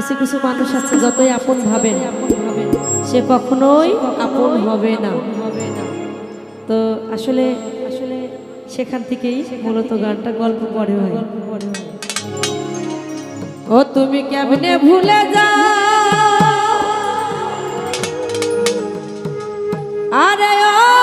কিছু কিছু মানুষ আছে, যতই আপন ভাবেন, সে কখনোই আপন হবে না। তো আসলে আসলে সেখান থেকেই মূলত গানটা গল্প পড়ে হয়। ও, তুমি কেমনে ভুলে যা আরে ও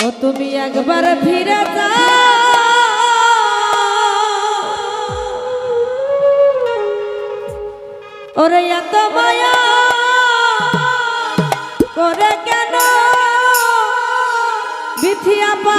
ও তুমি একবার ফিরে ওরে এত মায়া করে কেন? বিথিয়া পা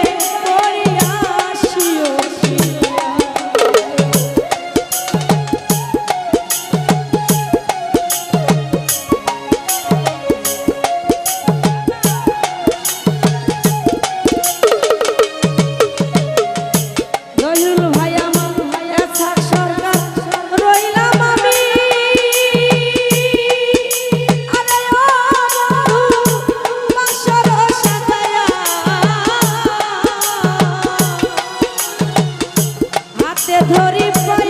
পরিবার